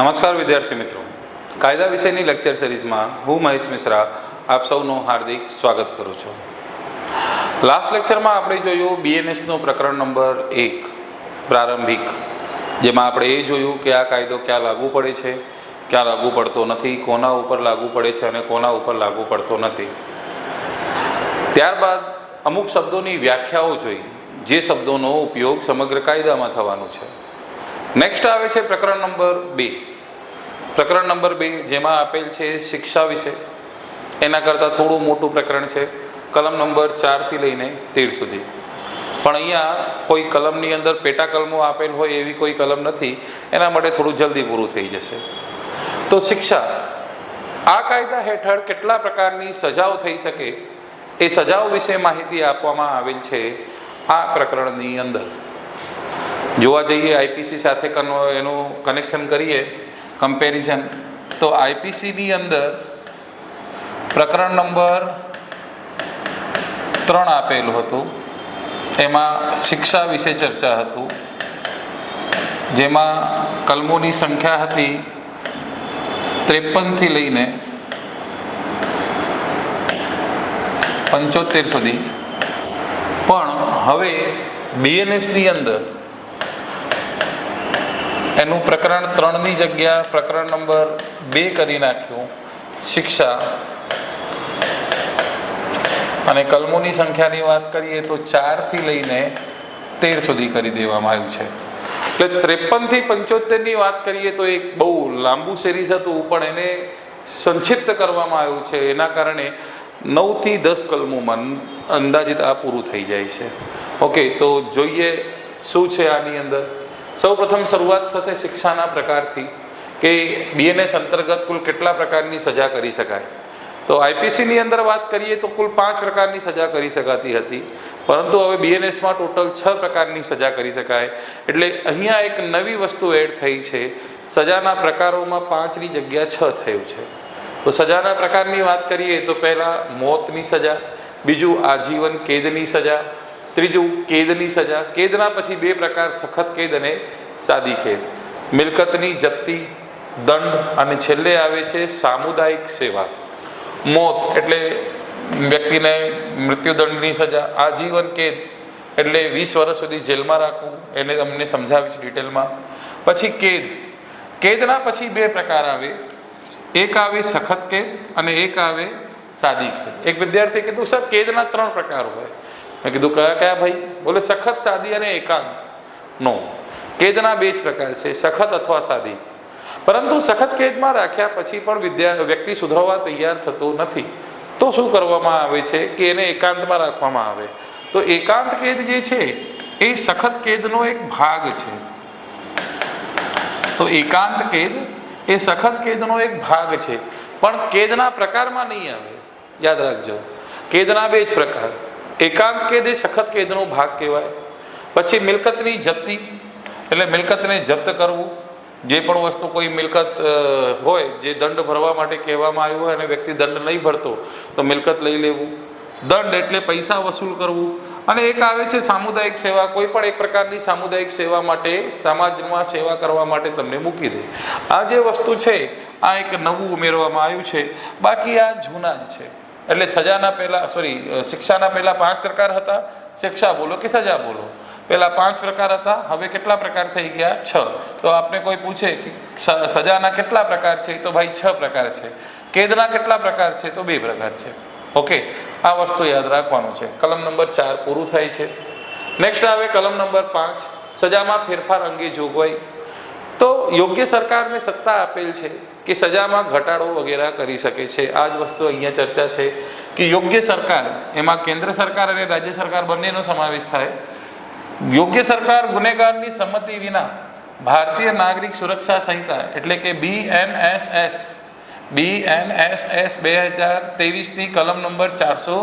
નમસ્કાર વિદ્યાર્થી મિત્રો. કાયદા વિષયની લેક્ચર સિરીઝમાં હું મહેશ મિશ્રા આપ સૌનું હાર્દિક સ્વાગત કરું છું. લાસ્ટ લેક્ચરમાં આપણે જોયું બીએનએસનો પ્રકરણ નંબર એક, પ્રારંભિક, જેમાં આપણે એ જોયું કે આ કાયદો ક્યાં લાગુ પડે છે, ક્યાં લાગુ પડતો નથી, કોના ઉપર લાગુ પડે છે અને કોના ઉપર લાગુ પડતો નથી. ત્યારબાદ અમુક શબ્દોની વ્યાખ્યાઓ જોઈ, જે શબ્દોનો ઉપયોગ સમગ્ર કાયદામાં થવાનો છે. નેક્સ્ટ આવે છે પ્રકરણ નંબર બે. પ્રકરણ નંબર બે જેમાં આપેલ છે શિક્ષા વિશે. એના કરતાં થોડું મોટું પ્રકરણ છે. કલમ નંબર ચારથી લઈને તેર સુધી. પણ અહીંયા કોઈ કલમની અંદર પેટા કલમો આપેલ હોય એવી કોઈ કલમ નથી. એના માટે થોડું જલ્દી પૂરું થઈ જશે. તો શિક્ષા. આ કાયદા હેઠળ કેટલા પ્રકારની સજાઓ થઈ શકે? એ સજાઓ વિશે માહિતી આપવામાં આવેલ છે આ પ્રકરણની અંદર. જોવા જઈએ આઈપીસી સાથે એનું કનેક્શન કરીએ કમ્પેરિઝન તો આઈપીસીની અંદર પ્રકરણ નંબર ત્રણ આપેલું હતું. એમાં શિક્ષા વિશે ચર્ચા હતું. જેમાં કલમોની સંખ્યા હતી ત્રેપનથી લઈને પંચોતેર સુધી. પણ હવે બીએનએસની અંદર એનું પ્રકરણ ત્રણની જગ્યા, પ્રકરણ નંબર બે કરી નાખ્યું, શિક્ષા. અને કલમોની સંખ્યાની વાત કરીએ તો ચારથી લઈને તેર સુધી કરી દેવામાં આવ્યું છે. એટલે ત્રેપનથી પંચોતેરની વાત કરીએ તો એક બહુ લાંબુ સિરીઝ હતું, પણ એને સંક્ષિપ્ત કરવામાં આવ્યું છે. એના કારણે નવથી દસ કલમોમાં અંદાજિત આ પૂરું થઈ જાય છે. ઓકે, તો જોઈએ શું છે આની અંદર? સૌ પ્રથમ શરૂઆત થશે શિક્ષાના પ્રકારથી કે બીએનએસ અંતર્ગત કુલ કેટલા પ્રકારની સજા કરી શકાય? તો આઈપીસીની અંદર વાત કરીએ તો કુલ પાંચ પ્રકારની સજા કરી શકાતી હતી. પરંતુ હવે બીએનએસમાં ટોટલ છ પ્રકારની સજા કરી શકાય. એટલે અહીંયા એક નવી વસ્તુ એડ થઈ છે. સજાના પ્રકારોમાં પાંચની જગ્યા છ થયું છે. તો સજાના પ્રકારની વાત કરીએ તો પહેલાં મોતની સજા, બીજું આજીવન કેદની સજા ત્રીજું, કેદની સજા. કેદના પછી બે પ્રકાર, સખત કેદ અને સાદી કેદ. મિલકતની જપ્તી, દંડ, અને છેલ્લે આવે છે સામુદાયિક સેવા. મોત, એટલે વ્યક્તિને મૃત્યુદંડની સજા. આજીવન કેદ, એટલે વીસ વર્ષ સુધી જેલમાં રાખવું, એને તમને સમજાવીશ ડિટેલમાં. પછી કેદ. કેદના પછી બે પ્રકાર આવે. એક આવે સખત કેદ અને એક આવે સાદી કેદ. એક વિદ્યાર્થી કીધું, સર, કેદના ત્રણ પ્રકાર હોય. મેં કીધું, કયા કયા ભાઈ? બોલે, સખત સાદી અને એકાંત. નો કેદના બે જ પ્રકાર છે, સખત અથવા સાદી. પરંતુ સખત કેદમાં રાખ્યા પછી પણ વિદ્યા, વ્યક્તિ સુધરવા તૈયાર થતો નથી. તો શું કરવામાં આવે છે કે એને એકાંતમાં રાખવામાં આવે? તો એકાંત કેદ જે છે, એ સખત કેદનો એક ભાગ છે. તો એકાંત કેદ એ સખત કેદનો એક ભાગ છે. પણ કેદના પ્રકારમાં નહીં આવે. યાદ રાખજો. કેદના બે જ પ્રકાર. એકાંત કેદ એ સખત કેદનો ભાગ કહેવાય. પછી મિલકતની જપ્તી, એટલે મિલકતને જપ્ત કરવું, જે પણ વસ્તુ કોઈ મિલકત હોય, જે દંડ ભરવા માટે કહેવામાં આવ્યું હોય અને વ્યક્તિ દંડ નહીં ભરતો, તો મિલકત લઈ લેવું. દંડ એટલે પૈસા વસૂલ કરવું. અને એક આવે છે સામુદાયિક સેવા. કોઈ પણ એક પ્રકારની સામુદાયિક સેવા માટે, સમાજમાં સેવા કરવા માટે તમને મૂકી દે. આ જે વસ્તુ છે, આ એક નવું ઉમેરવામાં આવ્યું છે. બાકી આ જૂના જ છે. એટલે સજાના પહેલા સોરી શિક્ષાના પહેલા પાંચ પ્રકાર હતા. શિક્ષા બોલો કે સજા બોલો? પહેલા પાંચ પ્રકાર હતા, હવે કેટલા પ્રકાર થઈ ગયા? છ. તો આપને કોઈ પૂછે કે સજાના કેટલા પ્રકાર છે? તો ભાઈ છ પ્રકાર છે. કેદના કેટલા પ્રકાર છે? તો બે પ્રકાર છે. ઓકે? આ વસ્તુ યાદ રાખવાનું છે. કલમ નંબર ચાર પૂરું થાય છે. નેક્સ્ટ આવે કલમ નંબર પાંચ. સજામાં ફેરફાર અંગે જોગવાઈ. તો યોગ્ય સરકારને સત્તા આપેલ છે. કે સજામાં ઘટાડો વગેરે કરી શકે છે. આ જ વસ્તુ અહીંયા ચર્ચા છે કે યોગ્ય સરકાર, એમાં કેન્દ્ર સરકાર અને રાજ્ય સરકાર બંનેનો સમાવેશ થાય. યોગ્ય સરકાર ગુનેગારની સંમતિ વિના ભારતીય નાગરિક સુરક્ષા સંહિતા એટલે કે B N S S B N S S બે હજાર ત્રેવીસની કલમ નંબર ચારસો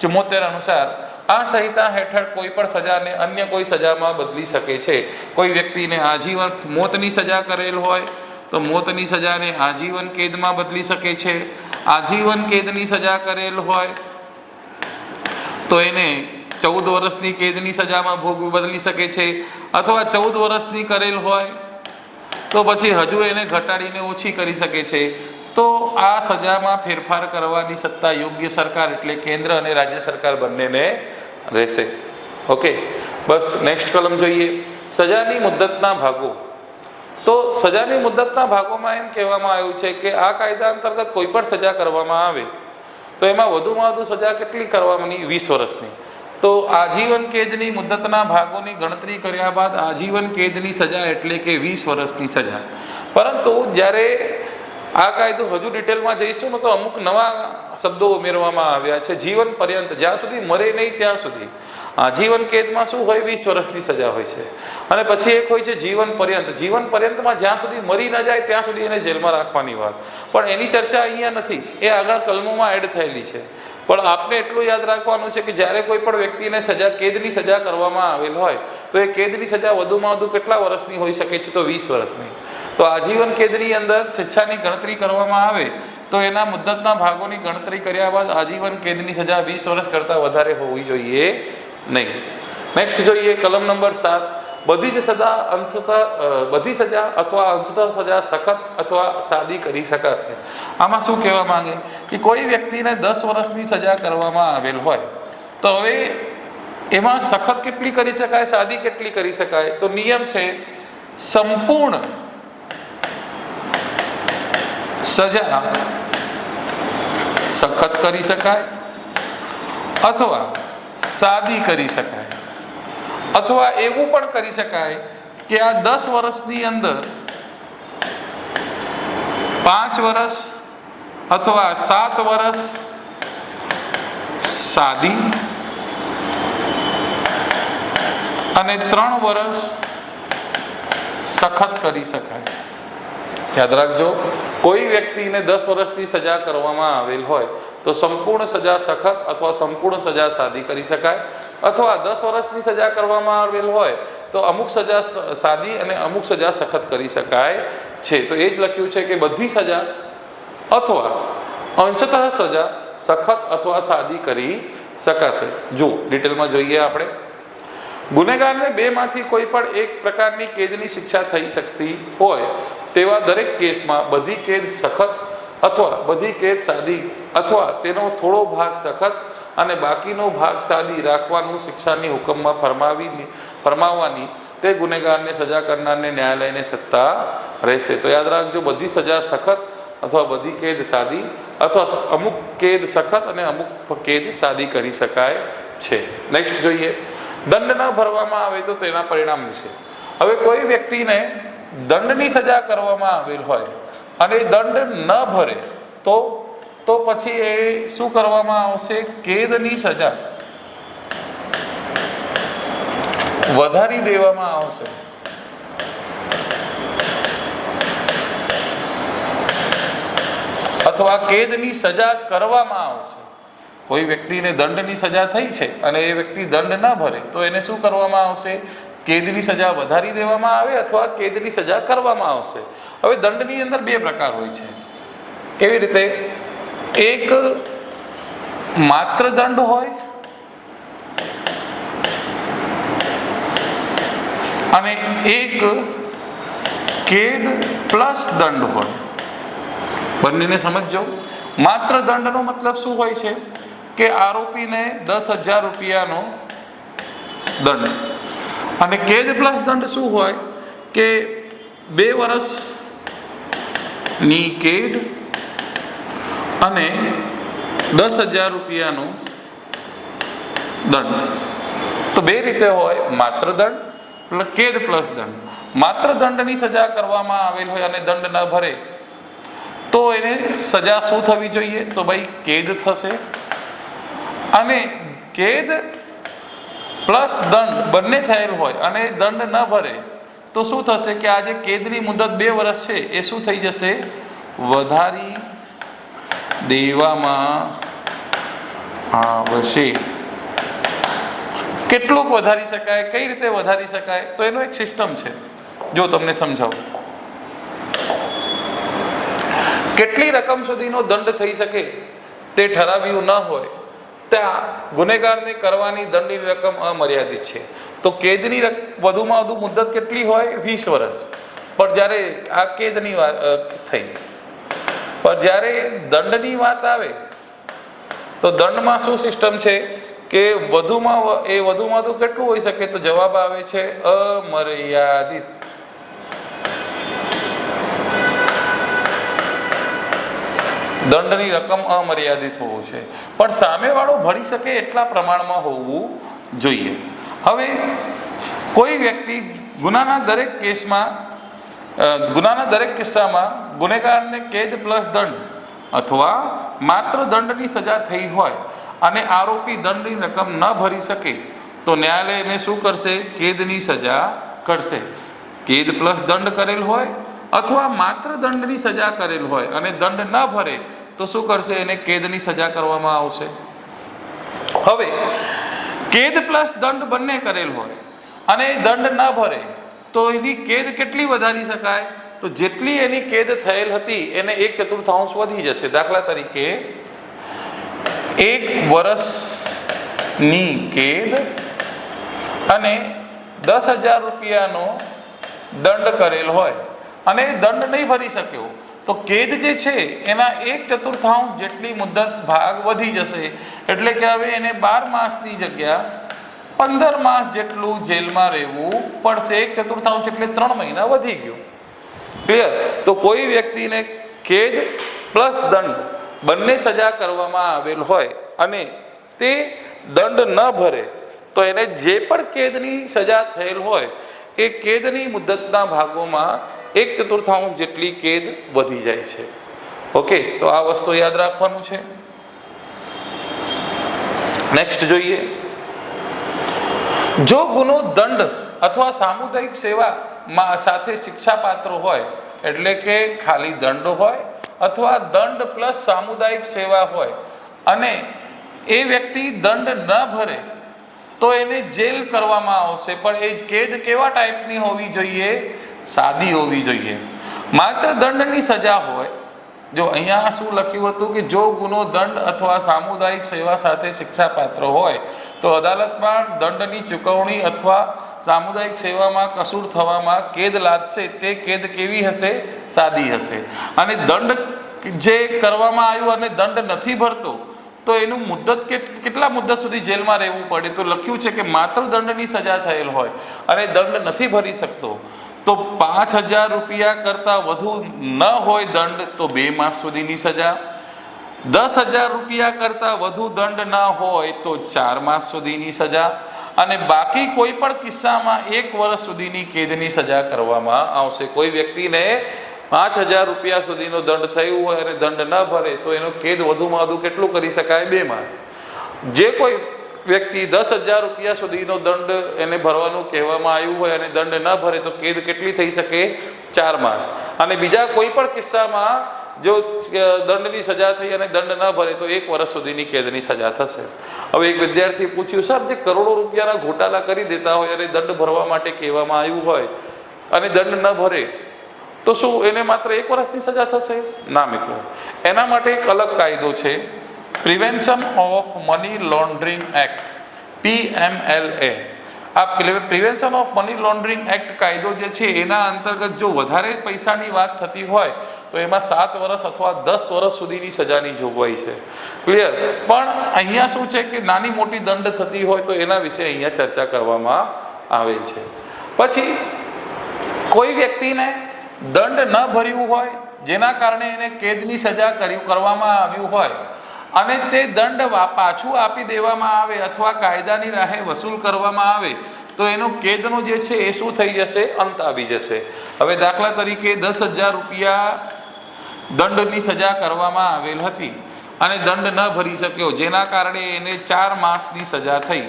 ચુમ્મોતેર અનુસાર આ સંહિતા હેઠળ કોઈ પણ સજાને અન્ય કોઈ સજામાં બદલી શકે છે. કોઈ વ્યક્તિને આજીવન મોતની સજા કરેલ હોય તો મોતની સજાને આજીવન કેદમાં બદલી શકે છે. આજીવન કેદની સજા કરેલ હોય તો એને ચૌદ વર્ષની કેદની સજામાં ભોગ બદલી શકે છે. અથવા ચૌદ વર્ષની કરેલ હોય તો પછી હજુ એને ઘટાડીને ઓછી કરી શકે છે. તો આ સજામાં ફેરફાર કરવાની સત્તા યોગ્ય સરકાર એટલે કેન્દ્ર અને રાજ્ય સરકાર બંનેને રહેશે. ઓકે, બસ નેક્સ્ટ કલમ જોઈએ. સજાની મુદ્દતના ભાગો. સજાની મુદ્દતના ભાગોમાં એમ કહેવામાં આવ્યું છે કે આ કાયદા અંતર્ગત કોઈ પણ સજા કરવામાં આવે, તો એમાં વધુમાં વધુ સજા કેટલી કરવાની? વીસ વર્ષની. તો આજીવન કેદની મુદ્દતના ભાગોની ગણતરી કર્યા બાદ આજીવન કેદની સજા એટલે કે વીસ વર્ષની સજા. પરંતુ જ્યારે આ કાયદો હજુ ડિટેલમાં જઈશું તો અમુક નવા શબ્દો ઉમેરવામાં આવ્યા છે. જીવન પર્યંત, જ્યાં સુધી મરે નહીં ત્યાં સુધી. આજીવન કેદમાં શું હોય, વીસ વર્ષની સજા હોય છે. અને પછી એક હોય છે જીવન પર્યંત. જીવન પર્યંતમાં જ્યાં સુધી મરી ન જાય, ત્યાં સુધી એને જેલમાં રાખવાની વાત. પણ એની ચર્ચા અહીંયા નથી. એ આગળ કલમોમાં એડ થયેલી છે. પણ આપને એટલું યાદ રાખવાનું છે કે જ્યારે કોઈ પણ વ્યક્તિને સજા, કેદની સજા કરવામાં આવેલ હોય, તો એ કેદની સજા વધુમાં વધુ કેટલા વર્ષની હોઈ શકે છે? તો વીસ વર્ષની. તો આજીવન કેદની અંદર શિક્ષાની ગણતરી કરવામાં આવે, તો એના મુદ્દતના ભાગોની ગણતરી કર્યા બાદ આજીવન કેદની સજા વીસ વર્ષ કરતાં વધારે હોવી જોઈએ. નહીં. નેક્સ્ટ જોઈએ કલમ નંબર સાત. બધી જ સજા અંશતા બધી સજા અથવા અંશતા સજા સખત અથવા સાદી કરી શકાશે. આમાં શું કહેવા માંગે? કે કોઈ વ્યક્તિને દસ વર્ષની સજા કરવામાં આવેલ હોય, તો હવે એમાં સખત કેટલી કરી શકાય, સાદી કેટલી કરી શકાય? તો નિયમ છે, સંપૂર્ણ સજા સખત કરી શકાય અથવા સાદી કરી શકાય. અથવા એવું પણ કરી શકાય કે આ દસ વર્ષની અંદર પાંચ વર્ષ અથવા સાત વર્ષ સાદી અને ત્રણ વર્ષ સખત કરી શકાય. યાદ રાખજો, કોઈ વ્યક્તિને દસ વર્ષની સજા કરવામાં આવેલ હોય તો સંપૂર્ણ સજા સખત અથવા સંપૂર્ણ સજા સાદી કરી શકાય. અથવા દસ વર્ષની સજા કરવામાં આવેલ હોય, તો અમુક સજા સાદી અને અમુક સજા સખત કરી શકાય છે. તો એ જ લખ્યું છે કે બધી સજા અથવા અંશતઃ સજા સખત અથવા સાદી કરી શકાશે. જો ડિટેલમાં જોઈએ આપણે. ગુનેગારને બેમાંથી કોઈ પણ એક પ્રકારની કેદની શિક્ષા થઈ શકતી હોય, તેવા દરેક કેસમાં બધી કેદ સખત અથવા બધી કેદ સાદી, અથવા તેનો થોડો ભાગ સખત અને બાકીનો ભાગ સાદી રાખવાનું શિક્ષાની હુકમમાં ફરમાવી ફરમાવવાની, તે ગુનેગારને સજા કરનારને ન્યાયાલયને સત્તા રહેશે. તો યાદ રાખજો, બધી સજા સખત અથવા બધી કેદ સાદી અથવા અમુક કેદ સખત અને અમુક કેદ સાદી કરી શકાય છે. નેક્સ્ટ જોઈએ. દંડ ન ભરવામાં આવે તો તેના પરિણામ વિશે. હવે કોઈ વ્યક્તિને દંડની સજા કરવામાં આવેલ હોય અને દંડ ન ભરે, તો તો પછી એ શું કરવામાં આવશે? કેદની સજા વધારી દેવામાં આવશે. અથવા કેદની સજા કરવામાં આવશે. કોઈ વ્યક્તિને દંડની સજા થઈ છે અને એ વ્યક્તિ દંડ ન ભરે, તો એને શું કરવામાં આવશે? કેદની સજા વધારી દેવામાં આવે અથવા કેદની સજા કરવામાં આવશે? હવે દંડની અંદર બે પ્રકાર હોય છે. કેવી રીતે? એક માત્ર દંડ હોય અને એક કેદ પ્લસ દંડ હોય. બંનેને સમજજો. માત્ર દંડનો મતલબ શું હોય છે? કે આરોપીને દસ હજાર રૂપિયાનો દંડ. અને કેદ પ્લસ દંડ શું હોય? કે બે વર્ષની કેદ અને દસ હજાર રૂપિયાનો દંડ. તો બે રીતે હોય. માત્ર દંડ કેદ પ્લસ દંડ. માત્ર દંડની સજા કરવામાં આવેલ હોય અને દંડ ન ભરે, તો એને સજા શું થવી જોઈએ? તો ભાઈ, કેદ થશે. અને કેદ પ્લસ દંડ બંને થયેલ હોય અને દંડ ન ભરે, તો શું થશે કે આજે કેદની મુદત બે વર્ષ છે, એ શું થઈ જશે? વધારી દેવામાં આવશે. કેટલુંક વધારી શકાય, કઈ રીતે વધારી શકાય, તો એનો એક સિસ્ટમ છે. જો તમને સમજાવું. કેટલી રકમ સુધીનો દંડ થઈ શકે તે ઠરાવ્યું ન હોય ત્યાં ગુનેગારને કરવાની દંડની રકમ અમર્યાદિત છે. તો કેદની વધુમાં વધુ મુદ્દત કેટલી હોય? વીસ વર્ષ. પણ જ્યારે આ કેદની વાત થઈ. પણ જ્યારે દંડની વાત આવે, તો દંડમાં શું સિસ્ટમ છે કે વધુમાં એ વધુમાં વધુ કેટલું હોઈ શકે? તો જવાબ આવે છે અમર્યાદિત. દંડની રકમ અમર્યાદિત હોવું છે. પણ સામેવાળો ભરી શકે એટલા પ્રમાણમાં હોવું જોઈએ. હવે, કોઈ વ્યક્તિ ગુનાના દરેક કેસમાં ગુનાના દરેક કિસ્સામાં ગુનેગારને કેદ પ્લસ દંડ અથવા માત્ર દંડની સજા થઈ હોય અને આરોપી દંડની રકમ ન ભરી શકે, તો ન્યાયાલય એને શું કરશે? કેદની સજા કરશે. કેદ પ્લસ દંડ કરેલ હોય અથવા માત્ર દંડની સજા કરેલ હોય અને દંડ ન ભરે, તો શું કરશે? એને કેદની સજા કરવામાં આવશે. હવે, કેદ પ્લસ દંડ બંને કરેલ હોય અને દંડ ન ભરે, તો એની કેદ કેટલી વધારી શકાય? તો જેટલી એની કેદ થયેલ હતી, એને એક ચતુર્થાંશ વધી જશે. દાખલા તરીકે, એક વર્ષની કેદ અને દસ હજાર રૂપિયાનો દંડ કરેલ હોય. અને એ દંડ નહીં ભરી શક્યો. તો કેદ જે છે, એના એક ચતુર્થાંશ જેટલી મુદ્દત ભાગ વધી જશે. એટલે કે હવે એને બાર માસની જગ્યા પંદર માસ જેટલું જેલમાં રહેવું પડશે. એક ચતુર્થાંશ એટલે ત્રણ મહિના વધી ગયું. ક્લિયર તો કોઈ વ્યક્તિને કેદ પ્લસ દંડ બંને સજા કરવામાં આવેલ હોય અને તે દંડ ન ભરે, તો એને જે પણ કેદની સજા થયેલ હોય, એ કેદની મુદ્દતના ભાગોમાં એક ચતુર્થાંશ જેટલી કેદ વધી જાય છે. ઓકે, તો આ વસ્તુ યાદ રાખવાનું છે. નેક્સ્ટ જોઈએ. જો ગુનો દંડ અથવા સામુદાયિક સેવામાં સાથે શિક્ષાપાત્ર હોય, એટલે કે ખાલી દંડ હોય અથવા દંડ પ્લસ સામુદાયિક સેવા હોય, અને એ વ્યક્તિ દંડ ન ભરે, તો એને જેલ કરવામાં આવશે. પણ એ કેદ કેવા ટાઈપની હોવી જોઈએ? સાદી હોવી જોઈએ. માત્ર દંડની સજા હોય, જો અહીંયા શું લખ્યું હતું કે જો ગુનો દંડ અથવા સામુદાયિક સેવા સાથે શિક્ષાપાત્ર હોય, તો અદાલતમાં દંડની ચૂકવણી અથવા સામુદાયિક સેવામાં કસૂર થવામાં કેદ લાદશે, તે કેદ કેવી હશે? સાદી હશે. અને દંડ જે કરવામાં આવ્યું અને દંડ નથી ભરતો, તો એનું મુદ્દત કેટ- કેટલા મુદ્દત સુધી જેલમાં રહેવું પડે? તો લખ્યું છે કે માત્ર દંડની સજા થયેલ હોય અને દંડ નથી ભરી શકતો. તો પાંચ હજાર રૂપિયા કરતાં વધુ ન હોય દંડ, તો બે માસ સુધીની સજા. દસ હજાર રૂપિયા કરતાં વધુ દંડ ના હોય, તો ચાર માસ સુધીની સજા. અને બાકી કોઈ પણ કિસ્સામાં એક વર્ષ સુધીની કેદની સજા કરવામાં આવશે. કોઈ વ્યક્તિને પાંચ હજાર રૂપિયા સુધીનો દંડ થયું હોય અને દંડ ન ભરે, તો એનો કેદ વધુમાં વધુ કેટલું કરી શકાય? બે માસ. જે કોઈ વ્યક્તિ દસ હજાર રૂપિયા સુધીનો દંડ એને ભરવાનું કહેવામાં આવ્યું હોય અને દંડ ન ભરે તો કેદ કેટલી થઈ શકે? ચાર માસ. અને બીજા કોઈ પણ કિસ્સામાં જો દંડની સજા થઈ અને દંડ ન ભરે તો એક વર્ષ સુધીની કેદની સજા થશે. હવે એક વિદ્યાર્થી પૂછ્યું, સાહેબ, જે કરોડો રૂપિયાના ઘોટાલા કરી દેતા હોય અને દંડ ભરવા માટે કહેવામાં આવ્યું હોય અને દંડ ન ભરે, તો શું એને માત્ર એક વર્ષની સજા થશે? ના મિત્રો. એના માટે એક અલગ કાયદો છે. Prevention of money laundering act PMLA આ prevention of money laundering act કાયદો જે છે, એના અંતર્ગત જો વધારે પૈસાની વાત થતી હોય, તો એમાં સાત વર્ષ અથવા દસ વર્ષ સુધીની સજાની જોગવાઈ છે. ક્લિયર પણ અહીંયા શું છે કે નાની મોટી દંડ થતી હોય, તો એના વિશે અહીંયા ચર્ચા કરવામાં આવેલ છે. પછી, કોઈ વ્યક્તિને દંડ ન ભર્યું હોય, જેના કારણે એને કેદની સજા કર્યું, કરવામાં આવ્યું હોય અને તે દંડ પાછું આપી દેવામાં આવે અથવા કાયદાની રાહે વસૂલ કરવામાં આવે, તો એનો કેદનો જે છે એ શું થઈ જશે? અંત આવી જશે. હવે દાખલા તરીકે દસ હજાર રૂપિયા દંડની સજા કરવામાં આવેલ હતી અને દંડ ન ભરી શક્યો, જેના કારણે એને ચાર માસની સજા થઈ.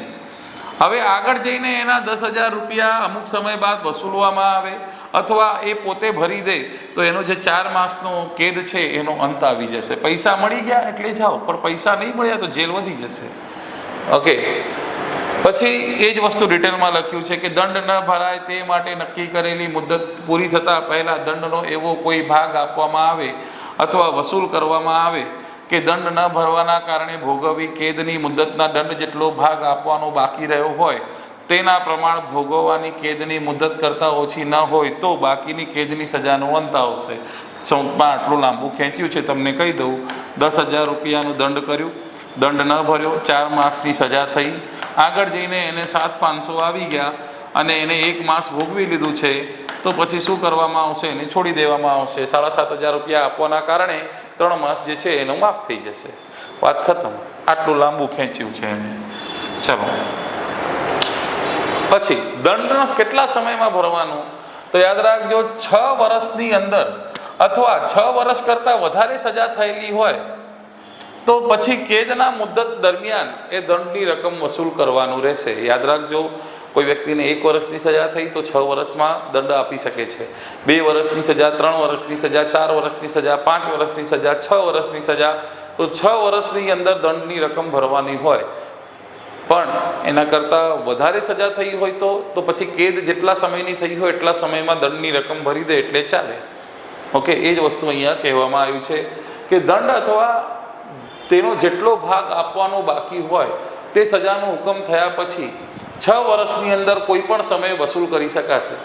હવે આગળ જઈને એના દસ હજાર રૂપિયા અમુક સમય બાદ વસૂલવામાં આવે અથવા એ પોતે ભરી દે, તો એનો જે ચાર માસનો કેદ છે એનો અંત આવી જશે. પૈસા મળી ગયા એટલે જાઓ, પણ પૈસા નહીં મળ્યા તો જેલ વધી જશે. ઓકે પછી એ જ વસ્તુ ડિટેલમાં લખ્યું છે કે દંડ ન ભરાય તે માટે નક્કી કરેલી મુદત પૂરી થતાં પહેલાં દંડનો એવો કોઈ ભાગ આપવામાં આવે અથવા વસૂલ કરવામાં આવે કે દંડ ન ભરવાના કારણે ભોગવી કેદની મુદ્દતના દંડ જેટલો ભાગ આપવાનો બાકી રહ્યો હોય, તેના પ્રમાણ ભોગવવાની કેદની મુદ્દત કરતાં ઓછી ન હોય તો બાકીની કેદની સજાનો અંત આવશે. ચોકમાં આટલું લાંબુ ખેંચ્યું છે, તમને કહી દઉં. દસ હજાર રૂપિયાનું દંડ કર્યું, દંડ ન ભર્યો, ચાર માસની સજા થઈ. આગળ જઈને એને સાત પાંચસો આવી ગયા અને એને એક માસ ભોગવી લીધું છે. તો પછી શું કરવામાં આવશે? એને છોડી દેવામાં આવશે. સાડા સાત હજાર રૂપિયા આપવાના કારણે ત્રણ માસ જે છે એનો માફ થઈ જશે. વાત ખતમ. આટલું લાંબુ ખેંચ્યું છે એને ચલો. પછી દંડ કેટલા સમયમાં ભરવાનું? તો યાદ રાખજો, છ વર્ષની અંદર અથવા છ વર્ષ કરતાં વધારે સજા થયેલી હોય, તો પછી કેદના મુદ્દત દરમિયાન એ દંડની રકમ વસૂલ કરવાનું રહેશે. યાદ રાખજો કોઈ વ્યક્તિને એક વર્ષની સજા થઈ તો છ વર્ષમાં દંડ આપી શકે છે. બે વર્ષની સજા, ત્રણ વર્ષની સજા, ચાર વર્ષની સજા, પાંચ વર્ષની સજા, છ વર્ષની સજા, તો છ વર્ષની અંદર દંડની રકમ ભરવાની હોય. પણ એના કરતાં વધારે સજા થઈ હોય તો તો પછી કેદ જેટલા સમયની થઈ હોય એટલા સમયમાં દંડની રકમ ભરી દે એટલે ચાલે. ઓકે, એ જ વસ્તુ અહીંયા કહેવામાં આવ્યું છે કે દંડ અથવા તેનો જેટલો ભાગ આપવાનો બાકી હોય, તે સજાનો હુકમ થયા પછી છ વર્ષની અંદર કોઈ પણ સમયે વસૂલ કરી શકાશે.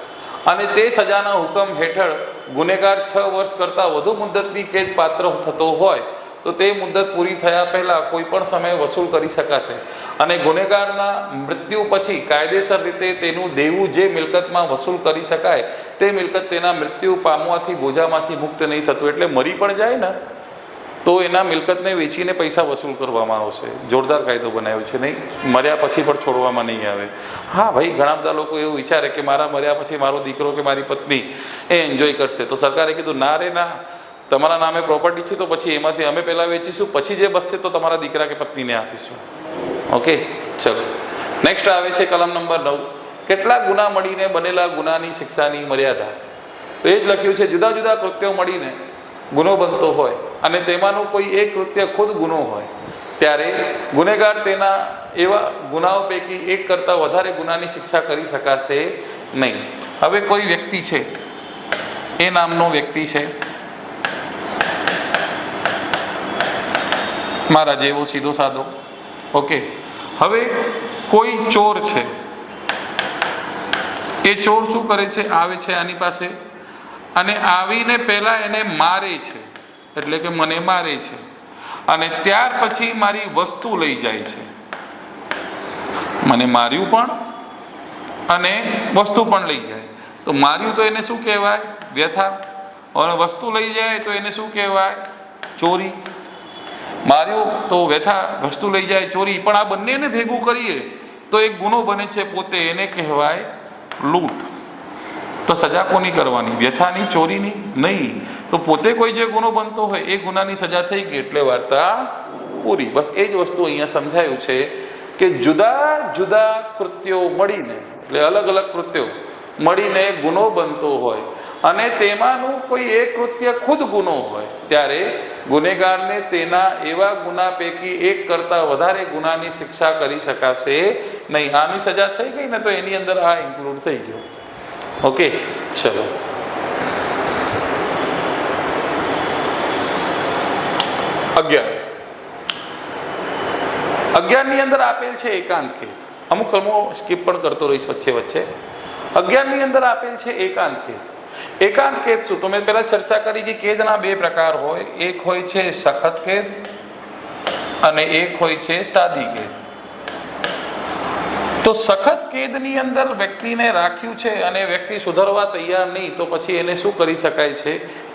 અને તે સજાના હુકમ હેઠળ ગુનેગાર છ વર્ષ કરતાં વધુ મુદ્દતની કેદ પાત્ર થતો હોય, તો તે મુદ્દત પૂરી થયા પહેલાં કોઈ પણ સમયે વસૂલ કરી શકાશે. અને ગુનેગારના મૃત્યુ પછી કાયદેસર રીતે તેનું દેવું જે મિલકતમાં વસૂલ કરી શકાય, તે મિલકત તેના મૃત્યુ પામવાથી બોજામાંથી મુક્ત નહીં થતું, એટલે મરી પણ જાય ને? તો એના મિલકતને વેચીને પૈસા વસૂલ કરવામાં આવશે. જોરદાર કાયદો બનાવ્યો છે, નહીં? મર્યા પછી પણ છોડવામાં નહીં આવે. હા, ભાઈ, ઘણા બધા લોકો એવું વિચારે કે મારા મર્યા પછી મારો દીકરો કે મારી પત્ની એ એન્જોય કરશે. તો સરકારે કીધું, ના રે, ના. તમારા નામે પ્રોપર્ટી છે તો પછી એમાંથી અમે પહેલાં વેચીશું, પછી જે બચશે તો તમારા દીકરા કે પત્નીને આપીશું. ઓકે, ચલો. નેક્સ્ટ આવે છે કલમ નંબર નવ. કેટલા ગુના મળીને બનેલા ગુનાની શિક્ષાની મર્યાદા? તો એ જ લખ્યું છે, જુદા જુદા કૃત્યો મળીને ગુનો બનતો હોય અને તેમાંનું કોઈ એક કૃત્ય ખુદ ગુનો હોય, ત્યારે ગુનેગાર તેના એવા ગુનાઓ પૈકી એક કરતાં વધારે ગુનાની શિક્ષા કરી શકાશે નહીં. હવે કોઈ વ્યક્તિ છે, એ નામનો વ્યક્તિ છે? મારા જેવો સીધો સાધો. ઓકે હવે કોઈ ચોર છે, એ ચોર શું કરે છે, આવે છે આની પાસે? અને આવીને પહેલાં એને મારે છે. એટલે કે મને મારે છે. અને ત્યાર પછી મારી વસ્તુ લઈ જાય છે. મને માર્યું પણ અને વસ્તુ પણ લઈ જાય. તો માર્યું તો એને શું કહેવાય? વ્યથા. અને વસ્તુ લઈ જાય તો એને શું કહેવાય? ચોરી. માર્યું તો વ્યથા, વસ્તુ લઈ જાય, ચોરી. પણ આ બંનેને ભેગું કરીએ તો એક ગુનો બને છે પોતે એને કહેવાય લૂંટ. તો સજા કોની કરવાની? વ્યથાની? ચોરીની? નહીં. તો પોતે કોઈ જે ગુનો બનતો હોય, એ ગુનાની સજા થઈ ગઈ એટલે વાર્તા પૂરી. બસ એ જ વસ્તુ અહીંયા સમજાયું છે કે જુદા જુદા કૃત્યો મળીને, એટલે અલગ અલગ કૃત્યો મળીને ગુનો બનતો હોય અને તેમાંનું કોઈ એક કૃત્ય ખુદ ગુનો હોય, ત્યારે ગુનેગારને તેના એવા ગુના પૈકી એક કરતાં વધારે ગુનાની શિક્ષા કરી શકાશે નહીં. આની સજા થઈ ગઈ ને તો એની અંદર આ ઇન્ક્લુડ થઈ ગયો. ઓકે, ચલો. અગિયાર. અગિયારની અંદર આપેલ છે એકાંત ખેત અમુક કલમો સ્કીપ પણ કરતો રહીશ વચ્ચે વચ્ચે. અગિયારની અંદર આપેલ છે એકાંત ખેત એકાંત ખેત શું? તો મેં પહેલા ચર્ચા કરી કે કેદના બે પ્રકાર હોય. એક હોય છે સખત ખેદ અને એક હોય છે સાદી ખેદ. તો સખત કેદની અંદર વ્યક્તિને રાખ્યું છે અને વ્યક્તિ સુધરવા તૈયાર નહીં, તો પછી એને શું કરી શકાય છે?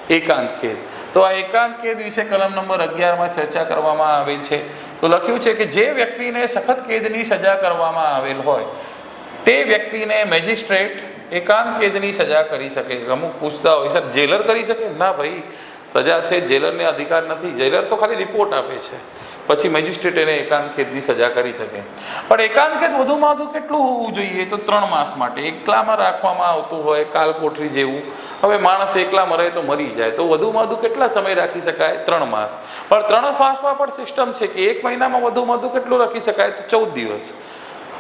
એકાંત કેદ. તો આ એકાંત કેદ વિશે કલમ નંબર અગિયારમાં ચર્ચા કરવામાં આવેલ છે. તો લખ્યું છે કે જે વ્યક્તિને સખત કેદની સજા કરવામાં આવેલ હોય, તે વ્યક્તિને મેજિસ્ટ્રેટ એકાંત કેદની સજા કરી શકે. અમુક પૂછતા હોય, સર, જેલર કરી શકે? ના ભાઈ, સજા છે, જેલરને અધિકાર નથી. જેલર તો ખાલી રિપોર્ટ આપે છે. પછી મેજિસ્ટ્રેટ એને એકાંત કેદની સજા કરી શકે. પણ એકાંત વધુમાં વધુ કેટલું હોવું જોઈએ? તો ત્રણ માસ માટે. એકલામાં રાખવામાં આવતું હોય, કાલકોઠરી જેવું. હવે માણસ એકલા મરે તો મરી જાય. તો વધુમાં વધુ કેટલા સમય રાખી શકાય? ત્રણ માસ. પણ ત્રણ માસમાં પણ સિસ્ટમ છે કે એક મહિનામાં વધુમાં વધુ કેટલું રાખી શકાય? તો ચૌદ દિવસ.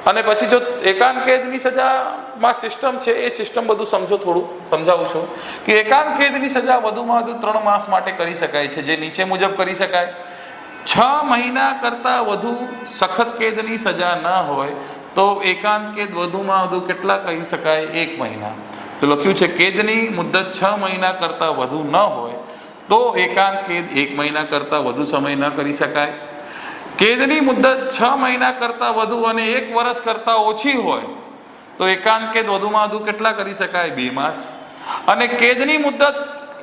અને પછી જો એકાંત કેદની સજામાં સિસ્ટમ છે, એ સિસ્ટમ બધું સમજો થોડું. સમજાવું છું. કે એકાંત કેદની સજા વધુમાં વધુ ત્રણ માસ માટે કરી શકાય છે. જે નીચે મુજબ કરી શકાય. છ મહિના કરતાં વધુ સખત કેદની સજા ન હોય તો એકાંત કેદ વધુમાં વધુ કેટલા કહી શકાય? એક મહિના. તો લખ્યું છે, કેદની મુદ્દત છ મહિના કરતાં વધુ ન હોય તો એકાંત કેદ એક મહિના કરતાં વધુ સમય ન કરી શકાય. કેદની મુદ્દત છ મહિના કરતાં વધુ અને એક વર્ષ કરતાં ઓછી હોય તો એકાંત કેદ વધુમાં વધુ કેટલા કરી શકાય? બે માસ. અને કેદની મુદ્દત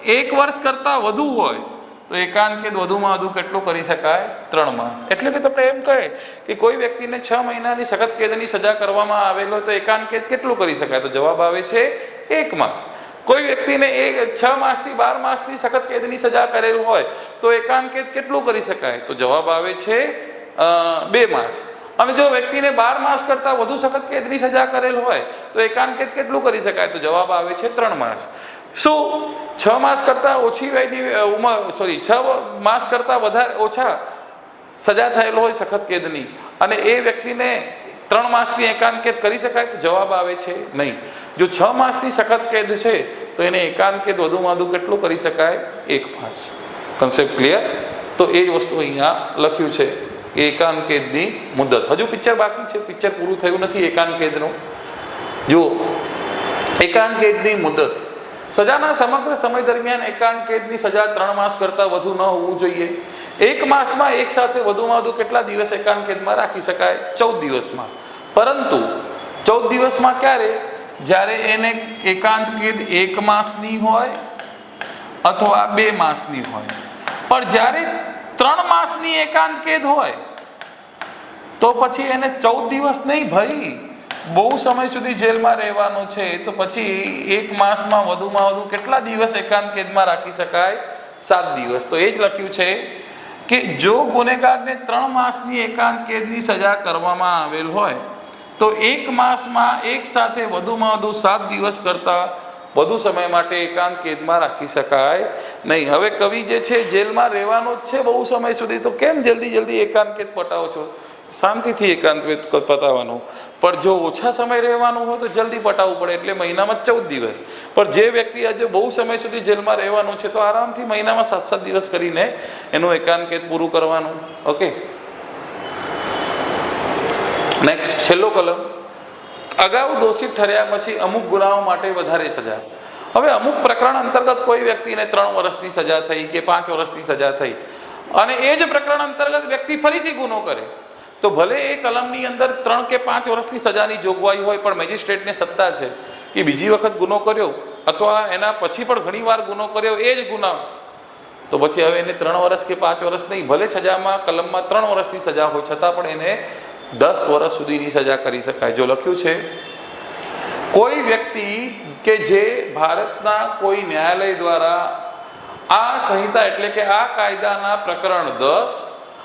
એક વર્ષ કરતાં વધુ હોય તો એકાંત વધુમાં વધુ કેટલું કરી શકાય? ત્રણ માસ. એટલે કે તમને એમ કહે કે કોઈ વ્યક્તિને છ મહિનાની સખત કેદની સજા કરવામાં આવેલો તો એકાંત કેટલું કરી શકાય? તો જવાબ આવે છે એક માસ. કોઈ વ્યક્તિને એક છ માસથી બાર માસથી સખત કેદની સજા કરેલ હોય તો એકાંત કેટલું કરી શકાય? તો જવાબ આવે છે બે માસ. અને જો વ્યક્તિને બાર માસ કરતાં વધુ સખત કેદની સજા કરેલ હોય તો એકાંત કેટલું કરી શકાય? તો જવાબ આવે છે ત્રણ માસ. શું? છ માસ કરતાં ઓછી વયની ઉંમર સોરી છ માસ કરતાં વધારે ઓછા સજા થયેલો હોય સખત કેદની. અને એ વ્યક્તિને ત્રણ માસની એકાંકેત કરી શકાય તો જવાબ આવે છે નહીં. જો છ માસની સખત કેદ છે, તો એને એકાંકેત વધુ વધુ કેટલું કરી શકાય? એક માસ. કન્સેપ્ટ ક્લિયર તો એ જ વસ્તુ અહીંયા લખ્યું છે કે એકાંત કેદની મુદત. હજુ પિક્ચર બાકી છે પિક્ચર પૂરું થયું નથી એકાંત કેદનું જો એકાંત કેદની મુદત સજાના સમગ્ર સમય દરમિયાન એકાંત કેદની સજા ત્રણ માસ કરતાં વધુ ન હોવું જોઈએ. એક માસમાં એક સાથે વધુમાં વધુ કેટલા દિવસ એકાંત કેદમાં રાખી શકાય? ચૌદ દિવસમાં. પરંતુ ચૌદ દિવસમાં ક્યારે? જ્યારે એને એકાંત કેદ એક માસની હોય અથવા બે માસની હોય. પણ જ્યારે ત્રણ માસની એકાંત કેદ હોય, તો પછી એને ચૌદ દિવસ નહીં ભાઈ. બહુ સમય સુધી જેલમાં રહેવાનું છે, તો પછી એક માસમાં વધુમાં વધુ કેટલા દિવસ એકાંત કેદમાં રાખી શકાય? સાત દિવસ. તો એ જ લખ્યું છે કે જો ગુનેગારને ત્રણ માસની એકાંત કેદની સજા કરવામાં આવેલ હોય, તો એક માસમાં એક સાથે વધુમાં વધુ સાત દિવસ કરતાં વધુ સમય માટે એકાંત કેદમાં રાખી શકાય નહીં. હવે કવિ જે છે, જેલમાં રહેવાનો જ છે બહુ સમય સુધી, તો કેમ જલ્દી જલ્દી એકાંત કેદ પટાવો છો? શાંતિથી એકાંત પતાવવાનું. પણ જો ઓછા સમય રહેવાનું હોય તો જલ્દી પટાવવું પડે, એટલે મહિનામાં ચૌદ દિવસ. પણ જે વ્યક્તિ આજે બહુ સમય સુધી જેલમાં રહેવાનું છે, તો આરામથી મહિનામાં સાત સાત દિવસ કરીને એનું એકાંતકેદ પૂરું કરવાનું. ઓકે? નેક્સ્ટ છેલ્લો કલમ. અગાઉ દોષિત ઠર્યા પછી અમુક ગુનાઓ માટે વધારે સજા. હવે અમુક પ્રકરણ અંતર્ગત કોઈ વ્યક્તિને ત્રણ વર્ષની સજા થઈ કે પાંચ વર્ષની સજા થઈ. અને એ જ પ્રકરણ અંતર્ગત વ્યક્તિ ફરીથી ગુનો કરે. તો ભલે એ કલમની અંદર ત્રણ કે પાંચ વર્ષની સજાની જોગવાઈ હોય, પણ મેજિસ્ટ્રેટને સત્તા છે કે બીજી વખત ગુનો કર્યો અથવા એના પછી પણ ઘણીવાર ગુનો કર્યો એ જ ગુના તો પછી હવે એને ત્રણ વર્ષ કે પાંચ વર્ષ નહીં, ભલે સજામાં, કલમમાં ત્રણ વર્ષની સજા હોય, છતાં પણ એને દસ વર્ષ સુધીની સજા કરી શકાય. જો લખ્યું છે, કોઈ વ્યક્તિ કે જે ભારતના કોઈ ન્યાયાલય દ્વારા આ સંહિતા એટલે કે આ કાયદાના પ્રકરણ દસ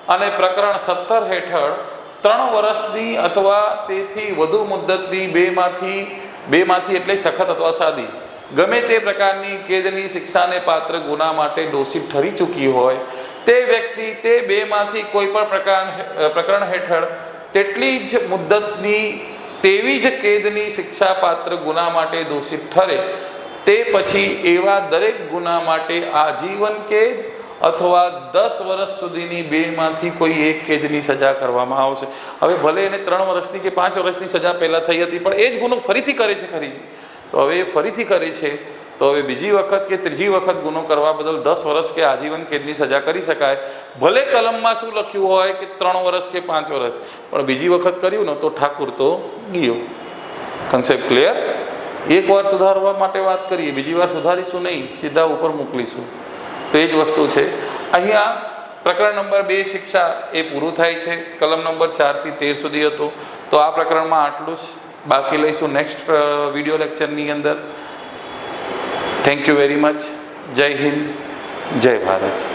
અને પ્રકરણ સત્તર હેઠળ ત્રણ વર્ષની અથવા તેથી વધુ મુદ્દતની બેમાંથી બેમાંથી એટલે સખત અથવા સાદી. ગમે તે પ્રકારની કેદની શિક્ષાને પાત્ર ગુના માટે દોષિત ઠરી ચૂકી હોય, તે વ્યક્તિ તે બેમાંથી કોઈ પણ પ્રકાર પ્રકરણ હેઠળ તેટલી જ મુદ્દતની, તેવી જ કેદની શિક્ષા પાત્ર ગુના માટે દોષિત ઠરે, તે પછી એવા દરેક ગુના માટે આજીવન કેદ અથવા દસ વર્ષ સુધીની બેમાંથી કોઈ એક કેદની સજા કરવામાં આવશે. હવે ભલે એને ત્રણ વર્ષની કે પાંચ વર્ષની સજા પહેલાં થઈ હતી, પણ એ જ ગુનો ફરીથી કરે છે ખરી. તો હવે એ ફરીથી કરે છે, તો હવે બીજી વખત કે ત્રીજી વખત ગુનો કરવા બદલ દસ વર્ષ કે આજીવન કેદની સજા કરી શકાય. ભલે કલમમાં શું લખ્યું હોય કે ત્રણ વર્ષ કે પાંચ વર્ષ, પણ બીજી વખત કર્યું ને તો ઠાકુર તો ગયો. કન્સેપ્ટ ક્લિયર એક વાર સુધારવા માટે વાત કરીએ, બીજી વાર સુધારીશું નહીં, સીધા ઉપર મોકલીશું. તો એ જ વસ્તુ છે. અહીંયા પ્રકરણ નંબર બે શિક્ષા એ પૂરું થાય છે. કલમ નંબર ચારથી તેર સુધી હતું. તો આ પ્રકરણમાં આટલું જ. બાકી લઈશું નેક્સ્ટ વીડિયો લેક્ચરની અંદર. થેન્ક યુ વેરી મચ જય હિન્દ. જય ભારત.